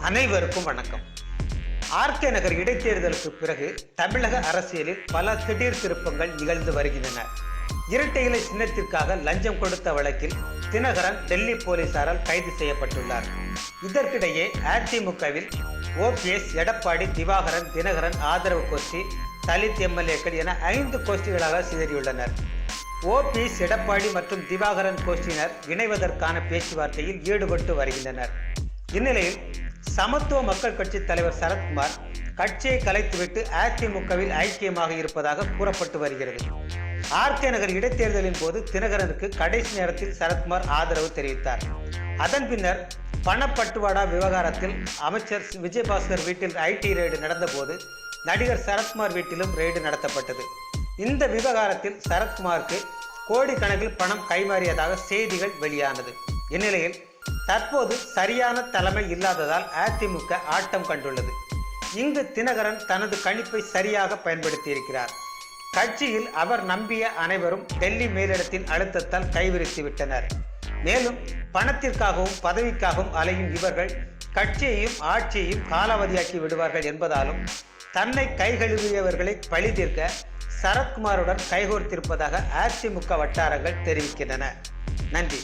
அனைவருக்கும் வணக்கம். ஆர்கே நகர் இடைத்தேர்தலுக்கு பிறகு தமிழக அரசியலில் பல திடீர் திருப்பங்கள் நிகழ்ந்து வருகின்றன. இரட்டை இலை சின்னத்திற்காக லஞ்சம் கொடுத்த வழக்கில் தினகரன் டெல்லி போலீசாரால் கைது செய்யப்பட்டுள்ளார். இதற்கிடையே அதிமுகவில் ஓபிஎஸ் எடப்பாடி திவாகரன் தினகரன் ஆதரவு கோஷ்டி தலித் எம்எல்ஏக்கள் என ஐந்து கோஷ்டிகளாக சிதறியுள்ளனர். ஓபிஎஸ் எடப்பாடி மற்றும் திவாகரன் கோஷ்டியினர் இணைவதற்கான பேச்சுவார்த்தையில் ஈடுபட்டு வருகின்றனர். இந்நிலையில் சமத்துவ மக்கள் கட்சி தலைவர் சரத்குமார் கட்சியை கலைத்துவிட்டு அதிமுகவில் ஐக்கியமாக இருப்பதாக கூறப்பட்டு வருகிறது. ஆர்கே நகர் இடைத்தேர்தலின் போது தினகரனுக்கு கடைசி நேரத்தில் சரத்குமார் ஆதரவு தெரிவித்தார். அதன் பின்னர் பணப்பட்டுவாடா விவகாரத்தில் அமைச்சர் விஜயபாஸ்கர் வீட்டில் ஐடி ரெய்டு நடந்தபோது நடிகர் சரத்குமார் வீட்டிலும் ரெய்டு நடத்தப்பட்டது. இந்த விவகாரத்தில் சரத்குமாருக்கு கோடிக்கணக்கில் பணம் கைமாறியதாக செய்திகள் வெளியானது. இந்நிலையில் தற்போது சரியான தலைமை இல்லாததால் அதிமுக ஆட்டம் கண்டுள்ளது. இங்கு தினகரன் தனது கணிப்பை சரியாக பயன்படுத்தியிருக்கிறார். கட்சியில் அவர் நம்பிய அனைவரும் டெல்லி மேலிடத்தின் அழுத்தத்தால் கைவிரித்து விட்டனர். மேலும் பணத்திற்காகவும் பதவிக்காகவும் அலையும் இவர்கள் கட்சியையும் ஆட்சியையும் காலாவதியாக்கி விடுவார்கள் என்பதாலும் தன்னை கைகழுவியவர்களை பழி தீர்க்க சரத்குமாருடன் கைகோர்த்திருப்பதாக அதிமுக வட்டாரங்கள் தெரிவிக்கின்றன. நன்றி.